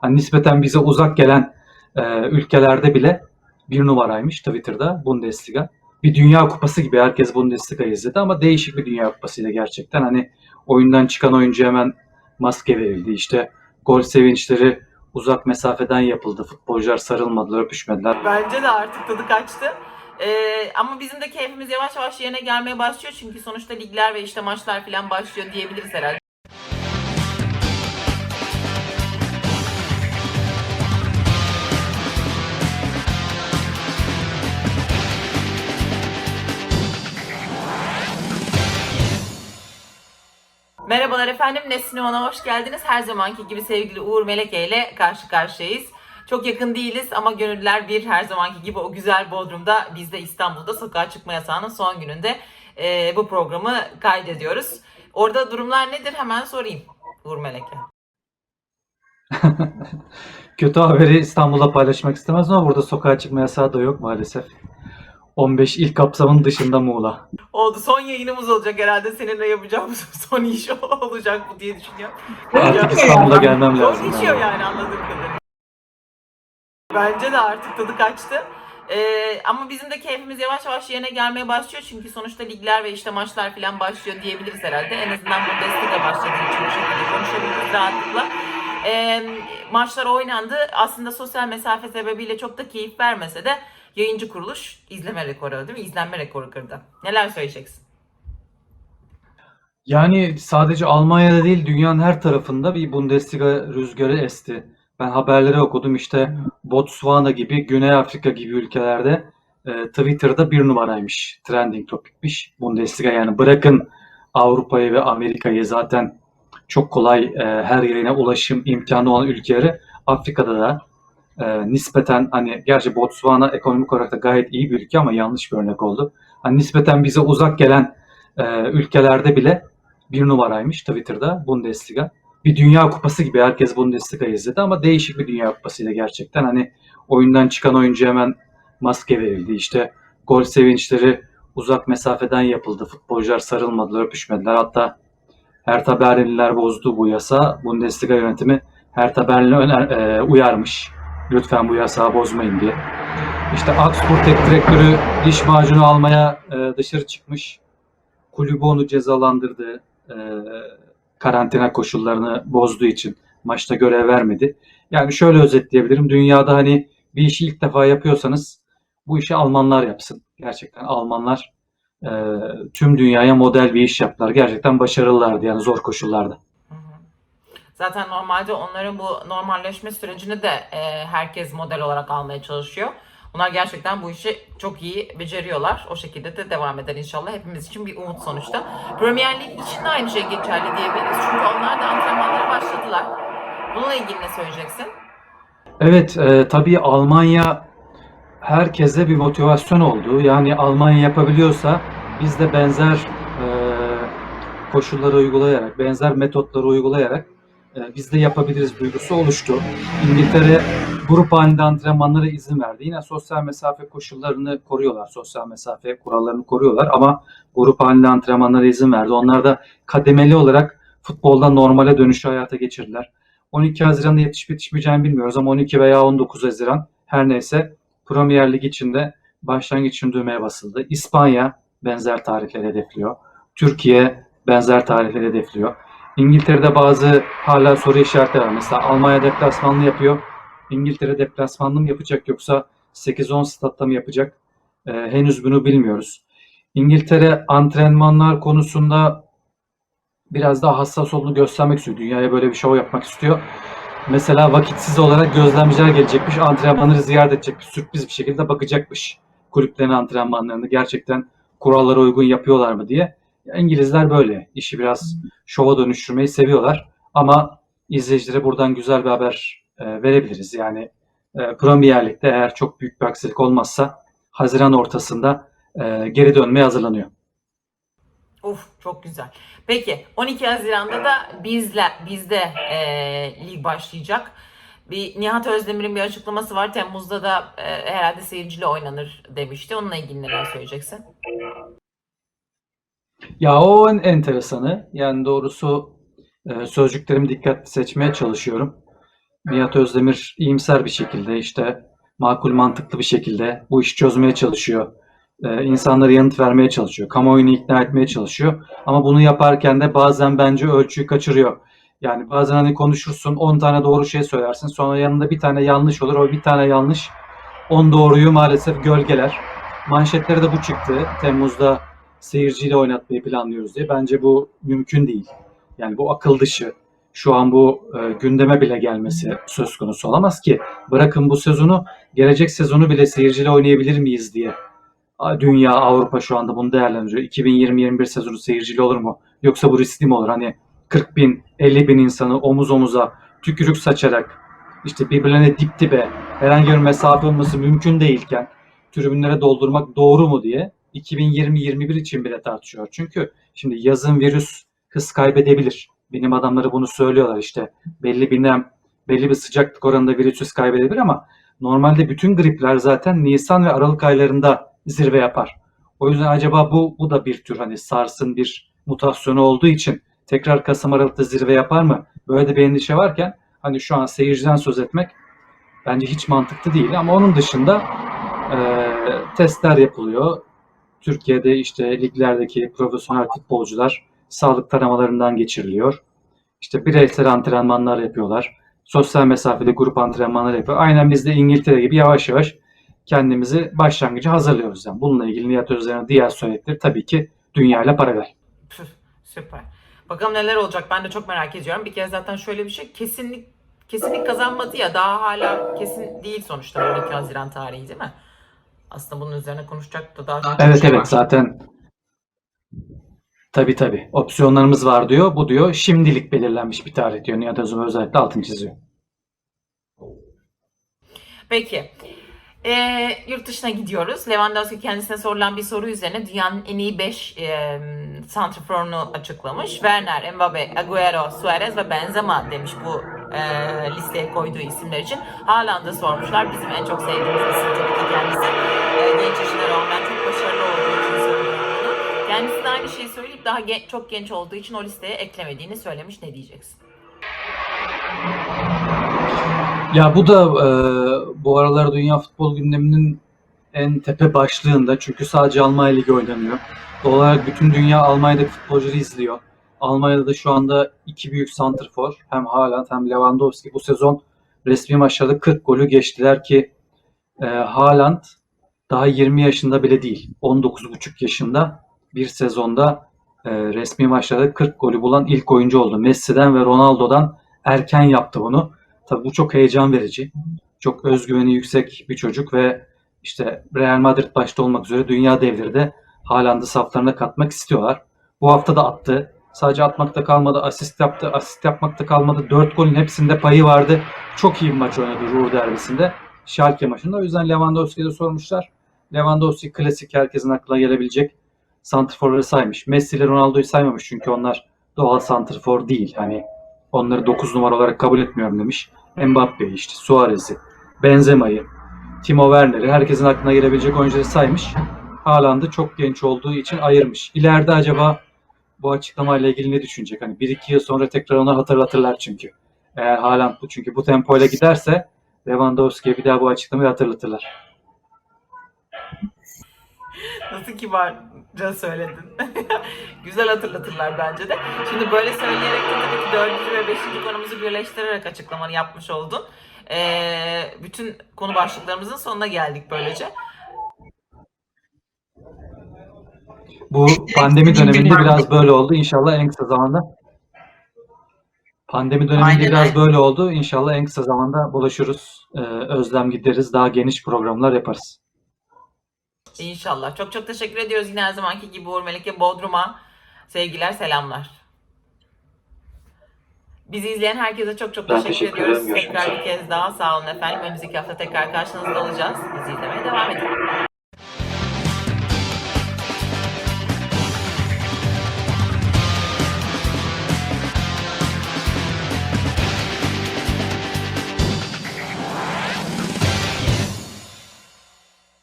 Hani nispeten bize uzak gelen e, ülkelerde bile bir numaraymış Twitter'da Bundesliga. Bir Dünya Kupası gibi herkes Bundesliga'yı izledi ama değişik bir Dünya Kupasıydı gerçekten. Hani oyundan çıkan oyuncu hemen maske verildi. İşte gol sevinçleri uzak mesafeden yapıldı. Futbolcular sarılmadılar, öpüşmediler. Bence de artık tadı kaçtı. Ee, ama bizim de keyfimiz yavaş yavaş yerine gelmeye başlıyor çünkü sonuçta ligler ve işte maçlar falan başlıyor diyebiliriz herhalde. Merhabalar efendim, Nesin Oğan'a hoş geldiniz. Her zamanki gibi sevgili Uğur Meleke ile karşı karşıyayız. Çok yakın değiliz ama gönüller bir her zamanki gibi o güzel Bodrum'da biz de İstanbul'da sokağa çıkma yasağının son gününde e, bu programı kaydediyoruz. Orada durumlar nedir hemen sorayım Uğur Meleke. Kötü haberi İstanbul'da paylaşmak istemez ama burada sokağa çıkma yasağı da yok maalesef. 15 il kapsamının dışında Muğla. Oldu son yayınımız olacak herhalde seninle yapacağımız son iş olacak bu diye düşünüyorum. Artık İstanbul'a gelmem lazım. geçiyor yani. yani anladığım kadarıyla. Bence de artık tadı kaçtı. Ee, ama bizim de keyfimiz yavaş yavaş yerine gelmeye başlıyor çünkü sonuçta ligler ve işte maçlar falan başlıyor diyebiliriz herhalde. En azından Bundesliga başladığı için bu şekilde konuşabiliriz rahatlıkla. Ee, maçlar oynandı. Aslında sosyal mesafe sebebiyle çok da keyif vermese de yayıncı kuruluş izleme rekoru değil mi? İzlenme rekoru kırdı. Neler söyleyeceksin? Yani sadece Almanya'da değil dünyanın her tarafında bir Bundesliga rüzgarı esti. Ben haberleri okudum işte Botswana gibi, Güney Afrika gibi ülkelerde e, Twitter'da bir numaraymış. Trending topikmiş Bundesliga yani bırakın Avrupa'yı ve Amerika'yı zaten çok kolay e, her yerine ulaşım imkanı olan ülkeleri Afrika'da da e, nispeten hani gerçi Botswana ekonomik olarak da gayet iyi bir ülke ama yanlış bir örnek oldu. Hani nispeten bize uzak gelen e, ülkelerde bile bir numaraymış Twitter'da Bundesliga. Bir Dünya Kupası gibi herkes Bundesliga'yı izledi ama değişik bir Dünya Kupasıydı gerçekten. Hani oyundan çıkan oyuncu hemen maske verildi. İşte gol sevinçleri uzak mesafeden yapıldı. Futbolcular sarılmadılar, öpüşmediler. Hatta Hertha Berlinliler bozdu bu yasa. Bundesliga yönetimi Hertha Berlin'i öner, e, uyarmış. Lütfen bu yasağı bozmayın diye. İşte Augsburg tek direktörü diş macunu almaya e, dışarı çıkmış. Kulübü onu cezalandırdı. E, karantina koşullarını bozduğu için maçta görev vermedi. Yani şöyle özetleyebilirim. Dünyada hani bir işi ilk defa yapıyorsanız bu işi Almanlar yapsın. Gerçekten Almanlar e, tüm dünyaya model bir iş yaptılar. Gerçekten başarılılardı yani zor koşullarda. Zaten normalde onların bu normalleşme sürecini de e, herkes model olarak almaya çalışıyor. Onlar gerçekten bu işi çok iyi beceriyorlar. O şekilde de devam eder inşallah. Hepimiz için bir umut sonuçta. Premier Lig için de aynı şey geçerli diyebiliriz. Çünkü onlar da antrenmanlara başladılar. Bununla ilgili ne söyleyeceksin? Evet, e, tabii Almanya herkese bir motivasyon oldu. Yani Almanya yapabiliyorsa biz de benzer e, koşulları uygulayarak, benzer metotları uygulayarak e, biz de yapabiliriz duygusu oluştu. İngiltere grup halinde antrenmanlara izin verdi. Yine sosyal mesafe koşullarını koruyorlar, sosyal mesafe kurallarını koruyorlar ama grup halinde antrenmanlara izin verdi. Onlar da kademeli olarak futboldan normale dönüşü hayata geçirdiler. 12 Haziran'da yetişip yetişmeyeceğini bilmiyoruz ama 12 veya 19 Haziran her neyse Premier Lig içinde başlangıç için düğmeye basıldı. İspanya benzer tarihleri hedefliyor. Türkiye benzer tarihleri hedefliyor. İngiltere'de bazı hala soru işaretleri var. Mesela Almanya deplasmanlı yapıyor. İngiltere deplasmanlı mı yapacak yoksa 8-10 statta mı yapacak? Ee, henüz bunu bilmiyoruz. İngiltere antrenmanlar konusunda biraz daha hassas olduğunu göstermek istiyor. Dünyaya böyle bir şov yapmak istiyor. Mesela vakitsiz olarak gözlemciler gelecekmiş, antrenmanları ziyaret edecekmiş, sürpriz bir şekilde bakacakmış kulüplerin antrenmanlarını gerçekten kurallara uygun yapıyorlar mı diye. İngilizler böyle. işi biraz şova dönüştürmeyi seviyorlar. Ama izleyicilere buradan güzel bir haber e, verebiliriz. Yani e, Premier Lig'de eğer çok büyük bir aksilik olmazsa Haziran ortasında e, geri dönmeye hazırlanıyor. Of çok güzel. Peki 12 Haziran'da da bizle bizde e, lig başlayacak. Bir Nihat Özdemir'in bir açıklaması var. Temmuz'da da e, herhalde seyirciyle oynanır demişti. Onunla ilgili neler söyleyeceksin? Ya o en enteresanı. Yani doğrusu e, sözcüklerimi dikkatli seçmeye çalışıyorum. Nihat Özdemir iyimser bir şekilde işte makul mantıklı bir şekilde bu işi çözmeye çalışıyor. Ee, insanlara yanıt vermeye çalışıyor. Kamuoyunu ikna etmeye çalışıyor. Ama bunu yaparken de bazen bence ölçüyü kaçırıyor. Yani bazen hani konuşursun 10 tane doğru şey söylersin. Sonra yanında bir tane yanlış olur. O bir tane yanlış 10 doğruyu maalesef gölgeler. Manşetlere de bu çıktı. Temmuz'da seyirciyle oynatmayı planlıyoruz diye. Bence bu mümkün değil. Yani bu akıl dışı. Şu an bu e, gündeme bile gelmesi söz konusu olamaz ki. Bırakın bu sezonu, gelecek sezonu bile seyirciyle oynayabilir miyiz diye. Dünya, Avrupa şu anda bunu değerlendiriyor. 2020-21 sezonu seyirciyle olur mu? Yoksa bu riskli mi olur? Hani 40 bin, 50 bin insanı omuz omuza tükürük saçarak işte birbirlerine dip dibe herhangi bir mesafe olması mümkün değilken tribünlere doldurmak doğru mu diye 2020-21 için bile tartışıyor. Çünkü şimdi yazın virüs hız kaybedebilir. Benim adamları bunu söylüyorlar işte belli bir nem, belli bir sıcaklık oranında virüs hız kaybedebilir ama normalde bütün gripler zaten Nisan ve Aralık aylarında zirve yapar. O yüzden acaba bu bu da bir tür hani SARS'ın bir mutasyonu olduğu için tekrar Kasım Aralık'ta zirve yapar mı? Böyle de bir endişe varken hani şu an seyirciden söz etmek bence hiç mantıklı değil ama onun dışında eee, testler yapılıyor. Türkiye'de işte liglerdeki profesyonel futbolcular sağlık taramalarından geçiriliyor. İşte bireysel antrenmanlar yapıyorlar. Sosyal mesafeli grup antrenmanları yapıyor. Aynen biz de İngiltere gibi yavaş yavaş kendimizi başlangıcı hazırlıyoruz. Yani bununla ilgili Nihat Özden'in diğer söyledikleri tabii ki dünyayla paralel. Süper. Bakalım neler olacak ben de çok merak ediyorum. Bir kez zaten şöyle bir şey kesinlik kesinlik kazanmadı ya daha hala kesin değil sonuçta 12 Haziran tarihi değil mi? Aslında bunun üzerine konuşacak da daha çok Evet şey evet var. zaten tabii tabii opsiyonlarımız var diyor. Bu diyor şimdilik belirlenmiş bir tarih diyor. Nihat Özden özellikle altını çiziyor. Peki. Ee, yurt dışına gidiyoruz. Lewandowski kendisine sorulan bir soru üzerine dünyanın en iyi 5 e, santrforunu açıklamış. Werner, Mbappe, Agüero, Suarez ve Benzema demiş bu e, listeye koyduğu isimler için. Haaland'ı sormuşlar. Bizim en çok sevdiğimiz isim tabii ki kendisi. E, genç yaşına rağmen çok başarılı olduğu için söylüyorum bunu. Kendisi de aynı şeyi söyleyip daha gen- çok genç olduğu için o listeye eklemediğini söylemiş. Ne diyeceksin? Ya bu da e, bu aralar dünya futbol gündeminin en tepe başlığında çünkü sadece Almanya Ligi oynanıyor. Doğal olarak bütün dünya Almanya'daki futbolcuları izliyor. Almanya'da da şu anda iki büyük santrfor hem Haaland hem Lewandowski bu sezon resmi maçlarda 40 golü geçtiler ki e, Haaland daha 20 yaşında bile değil. 19,5 yaşında bir sezonda e, resmi maçlarda 40 golü bulan ilk oyuncu oldu. Messi'den ve Ronaldo'dan erken yaptı bunu. Tabii bu çok heyecan verici. Çok özgüveni yüksek bir çocuk ve işte Real Madrid başta olmak üzere dünya devleri de Haaland'ı saflarına katmak istiyorlar. Bu hafta da attı. Sadece atmakta kalmadı, asist yaptı. Asist yapmakta kalmadı. 4 golün hepsinde payı vardı. Çok iyi bir maç oynadı Ruhr derbisinde. Schalke maçında. O yüzden Lewandowski'ye de sormuşlar. Lewandowski klasik herkesin aklına gelebilecek santrforları saymış. Messi ile Ronaldo'yu saymamış çünkü onlar doğal santrfor değil. Hani onları 9 numara olarak kabul etmiyorum demiş. Mbappe'yi işte Suarez'i, Benzema'yı, Timo Werner'i herkesin aklına gelebilecek oyuncuları saymış. Haaland'ı çok genç olduğu için ayırmış. İleride acaba bu açıklamayla ilgili ne düşünecek? Hani 1-2 yıl sonra tekrar onu hatırlatırlar çünkü. Eğer Haaland bu çünkü bu tempoyla giderse Lewandowski'ye bir daha bu açıklamayı hatırlatırlar. Nasıl kibarca söyledin. Güzel hatırlatırlar bence de. Şimdi böyle söyleyerek de tabii ki dördüncü ve beşinci konumuzu birleştirerek açıklamanı yapmış oldun. Ee, bütün konu başlıklarımızın sonuna geldik böylece. Bu pandemi döneminde biraz böyle oldu. İnşallah en kısa zamanda pandemi döneminde Aynen biraz öyle. böyle oldu. İnşallah en kısa zamanda buluşuruz. Ee, özlem gideriz. Daha geniş programlar yaparız. İnşallah. Çok çok teşekkür ediyoruz yine her zamanki gibi Uğur Melike Bodrum'a. Sevgiler, selamlar. Bizi izleyen herkese çok çok Ben teşekkür, teşekkür ediyoruz. Tekrar bir kez daha sağ olun efendim. Önümüzdeki hafta tekrar karşınızda olacağız. Bizi izlemeye devam edin.